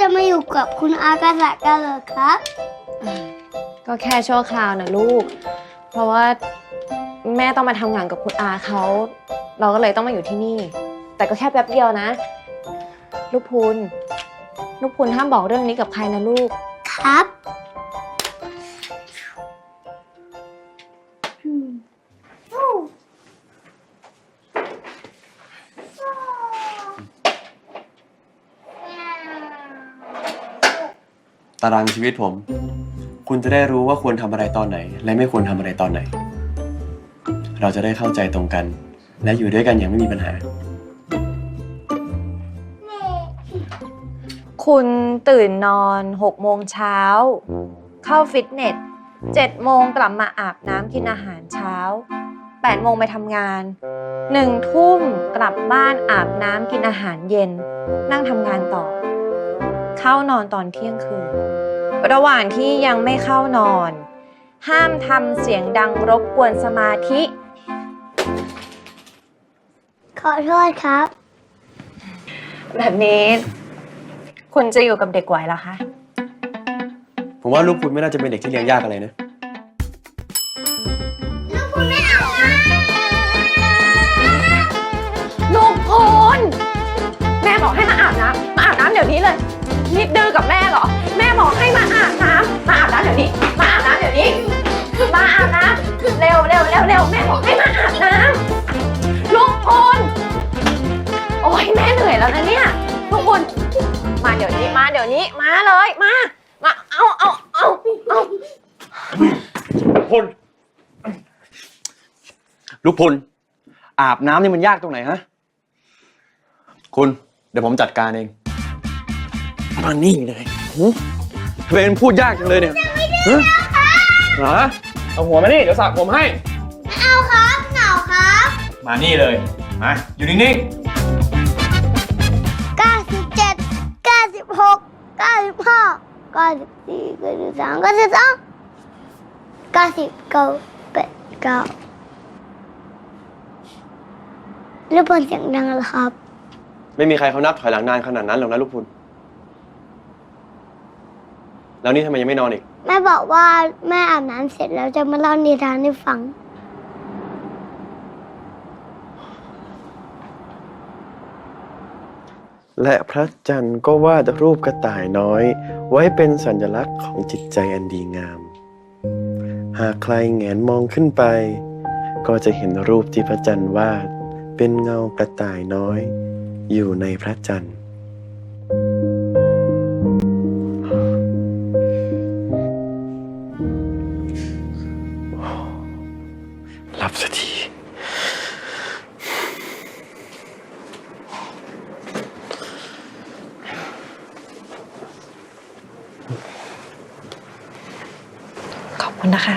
จะมาอยู่กับคุณอากาศกันเหรอครับ ก็แค่ชั่วคราวนะลูก เพราะว่าแม่ต้องมาทำงานกับคุณอาเขา เราก็เลยต้องมาอยู่ที่นี่ แต่ก็แค่แป๊บเดียวนะ ลูกพูน ลูกพูนห้ามบอกเรื่องนี้กับใครนะลูก ครับ ตารางชีวิตผม คุณจะได้รู้ว่าควรทำอะไรตอนไหน และไม่ควรทำอะไรตอนไหน เราจะได้เข้าใจตรงกัน และอยู่ด้วยกันอย่างไม่มีปัญหา คุณตื่นนอน6โมงเช้า เข้าฟิตเนส7โมงกลับมาอาบน้ำกินอาหารเช้า8โมงไปทำงาน1ทุ่มกลับบ้านอาบน้ำกินอาหารเย็น นั่งทำงานต่อ เข้านอนตอนเที่ยงคืน ระหว่างที่ยังไม่เข้านอน ห้ามทำเสียงดังรบกวนสมาธิ ขอโทษครับ แบบนี้ คุณจะอยู่กับเด็กไหวเหรอคะ ผมว่าลูกคุณไม่น่าจะเป็นเด็กที่เลี้ยงยากอะไรนะ ลูกพลแม่บอกให้มาอาบน้ำมาอาบน้ำเดี๋ยวนี้เลย นี่ดื้อกับแม่เหรอ แม่บอกให้มาอาบน้ำมาอาบน้ำเดี๋ยวนี้ มาอาบน้ำเดี๋ยวนี้ มาอาบน้ำเร็วเร็วเร็วเร็วแม่บอกให้มาอาบน้ำลูกพลโอ้ยแม่เหนื่อยแล้วนะเนี่ยลูกพลมาเดี๋ยวนี้มาเดี๋ยวนี้มาเลยมา มาเอาเอาเอาเอาพลลูกพลอาบน้ำนี่มันยากตรงไหนฮะ คุณ เดี๋ยวผมจัดการเอง มานี่เลยหึทำไมมันพูดยากจังเลยเนี่ยฮะเหรอเอาหัวมานี่เดี๋ยวสระผมให้ เอาครับเหงาครับมานี่เลย มา อยู่นิ่ง97 96 95 94 93 92 99 89แล้วบนเสียงดังเหรอครับไม่มีใครเขานับถอยหลังนานขนาดนั้นหรอกนะลูกคุณ แล้วนี่ทำไมยังไม่นอนอีก แม่บอกว่าแม่อาบน้ำเสร็จแล้วจะมาเล่านิทานให้ฟัง และพระจันทร์ก็วาดรูปกระต่ายน้อย ไว้เป็นสัญลักษณ์ของจิตใจอันดีงาม หากใครแงนมองขึ้นไป ก็จะเห็นรูปที่พระจันทร์วาด เป็นเงากระต่ายน้อย อยู่ในพระจันทร์ หลับสักทีขอบคุณนะคะ